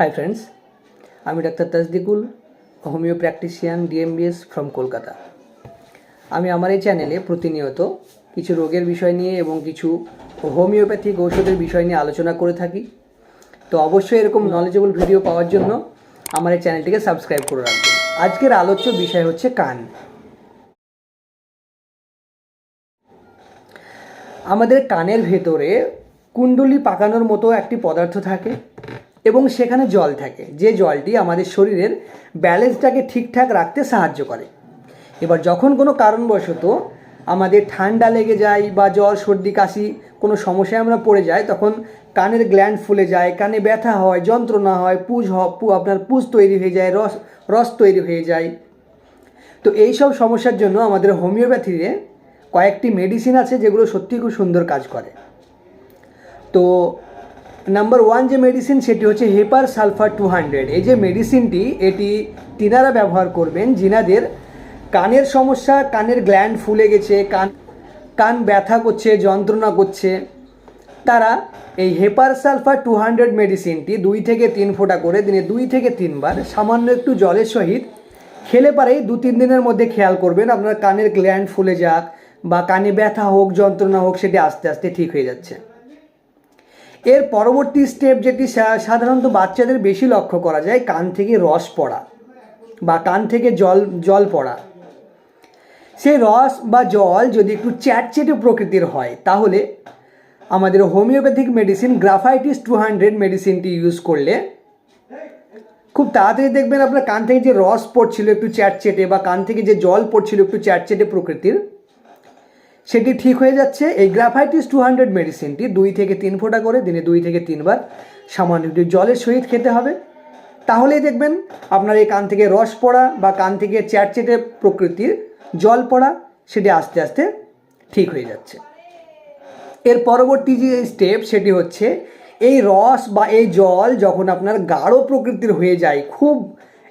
High friends আমি doctor Tajdikul homeo practitioner DMBS from Kolkata আমি আমার এই চ্যানেলে প্রতিনিয়ত কিছু রোগের বিষয় নিয়ে এবং কিছু হোমিওপ্যাথিক ঔষধের বিষয় নিয়ে আলোচনা করে থাকি। তো অবশ্যই এরকম নলেজেবল ভিডিও পাওয়ার জন্য আমার এই চ্যানেলটিকে সাবস্ক্রাইব করে রাখবেন। আজকের আলোচ্য বিষয় হচ্ছে কান। আমাদের কানের ভেতরে কুণ্ডলি পাকানোর মতো একটি পদার্থ থাকে। এবং সেখানে জল থাকে। যে জলটি আমাদের শরীরের ব্যালেন্সটাকে ঠিকঠাক রাখতে সাহায্য করে। এবার যখন কোনো কারণবশত আমাদের ঠান্ডা লেগে যায় বা জ্বর, সর্দি, কাশি কোনো সমস্যায় আমরা পড়ে যাই, তখন কানের গ্ল্যান্ড ফুলে যায়, কানে ব্যথা হয়, যন্ত্রণা হয়, পুজ পু আপনার পুজ তৈরি হয়ে যায়, রস রস তৈরি হয়ে যায়। তো এই সব সমস্যার জন্য আমাদের হোমিওপ্যাথিতে কয়েকটি মেডিসিন আছে যেগুলো সত্যি খুব সুন্দর কাজ করে। তো নাম্বার ওয়ান যে মেডিসিন সেটি হচ্ছে হেপার সালফার টু হান্ড্রেড এই যে মেডিসিনটি এটি তিনারা ব্যবহার করবেন যিনাদের কানের সমস্যা, কানের গ্ল্যান্ড ফুলে গেছে, কান কান ব্যথা করছে, যন্ত্রণা করছে। তারা এই হেপার সালফার টু হান্ড্রেড মেডিসিনটি দুই থেকে তিন ফোঁটা করে, দিনে দুই থেকে তিনবার, সামান্য একটু জলের সহিত খেলে পারেই দু তিন দিনের মধ্যে খেয়াল করবেন আপনার কানের গ্ল্যান্ড ফুলে যাক বা কানে ব্যথা হোক, যন্ত্রণা হোক, সেটি আস্তে আস্তে ঠিক হয়ে যাচ্ছে। এর পরবর্তী স্টেপ যেটি সাধারণত বাচ্চাদের বেশি লক্ষ্য করা যায়, কান থেকে রস পড়া বা কান থেকে জল জল পড়া। সেই রস বা জল যদি একটু চ্যাটচেটে প্রকৃতির হয়, তাহলে আমাদের homeopathic medicine graphites two hundred মেডিসিনটি ইউজ করলে খুব তাড়াতাড়ি দেখবেন আপনার কান থেকে যে রস পড়ছিল একটু চ্যাটচেটে বা কান থেকে যে জল পড়ছিল একটু চ্যাটচেটে প্রকৃতির সেটি ঠিক হয়ে যাচ্ছে। এই গ্রাফাইটিস টু হান্ড্রেড মেডিসিনটি দুই থেকে তিন ফোঁটা করে, দিনে দুই থেকে তিনবার সামান্য একটু জলের সহিত খেতে হবে। তাহলেই দেখবেন আপনার এই কান থেকে রস পড়া বা কান থেকে চ্যাটচেটে প্রকৃতির জল পড়া, সেটি আস্তে আস্তে ঠিক হয়ে যাচ্ছে। এর পরবর্তী যে স্টেপ সেটি হচ্ছে এই রস বা এই জল যখন আপনার গাঢ় প্রকৃতির হয়ে যায়, খুব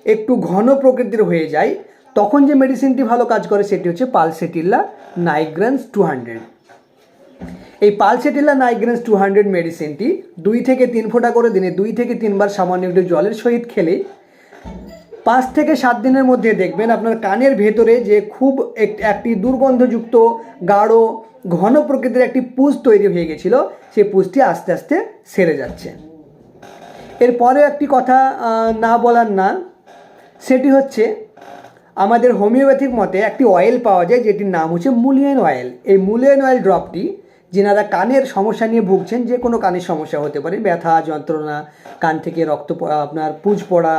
একটু ঘন প্রকৃতির হয়ে যায় তখন যে মেডিসিনটি ভালো কাজ করে সেটি হচ্ছে পালসেটিল্লা নাইগ্রেন্স টু হান্ড্রেড এই পালসেটিল্লা নাইগ্রেন্স টু হান্ড্রেড মেডিসিনটি দুই থেকে তিন ফোঁটা করে দিনে দুই থেকে তিনবার সামান্য একটু জলের সহিত খেলে পাঁচ থেকে সাত দিনের মধ্যে দেখবেন আপনার কানের ভেতরে যে খুব এক- একটি দুর্গন্ধযুক্ত, গাঢ়, ঘন প্রকৃতির একটি পুজ তৈরি হয়ে গেছিল, সেই পুজটি আস্তে আস্তে সেরে যাচ্ছে। এরপরে একটি কথা না বলার না, সেটি হচ্ছে আমাদের হোমিওপ্যাথিক মতে একটি অয়েল পাওয়া যায় যেটির নাম হচ্ছে মুলিয়ান অয়েল এই মুলিয়ান অয়েল ড্রপটি যেনারা কানের সমস্যা নিয়ে ভুগছেন, যে কোনো কানের সমস্যা হতে পারে, ব্যথা, যন্ত্রণা, কান থেকে রক্ত আপনার পুজ পড়া,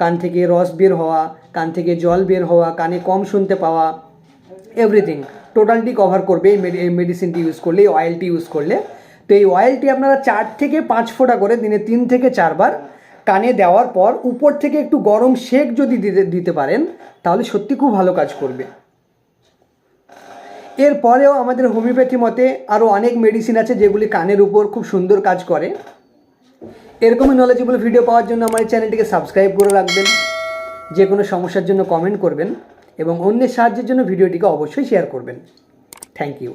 কান থেকে রস বের হওয়া, কান থেকে জল বের হওয়া, কানে কম শুনতে পাওয়া এভরিথিং টোটালটি কভার করবে এই মেডিসিনটি ইউজ করলে, এই অয়েলটি ইউজ করলে। তো এই অয়েলটি আপনারা চার থেকে পাঁচ ফোঁটা করে দিনে তিন থেকে চারবার কানে দেওয়ার পর উপর থেকে একটু গরম শেক যদি দিতে দিতে পারেন, তাহলে সত্যি খুব ভালো কাজ করবে। এরপরেও আমাদের হোমিওপ্যাথি মতে আরও অনেক মেডিসিন আছে যেগুলি কানের উপর খুব সুন্দর কাজ করে। এরকমই নলেজেবল ভিডিও পাওয়ার জন্য আমার এই চ্যানেলটিকে সাবস্ক্রাইব করে রাখবেন। যে কোনো সমস্যার জন্য কমেন্ট করবেন এবং অন্যের সাহায্যের জন্য ভিডিওটিকে অবশ্যই শেয়ার করবেন। Thank you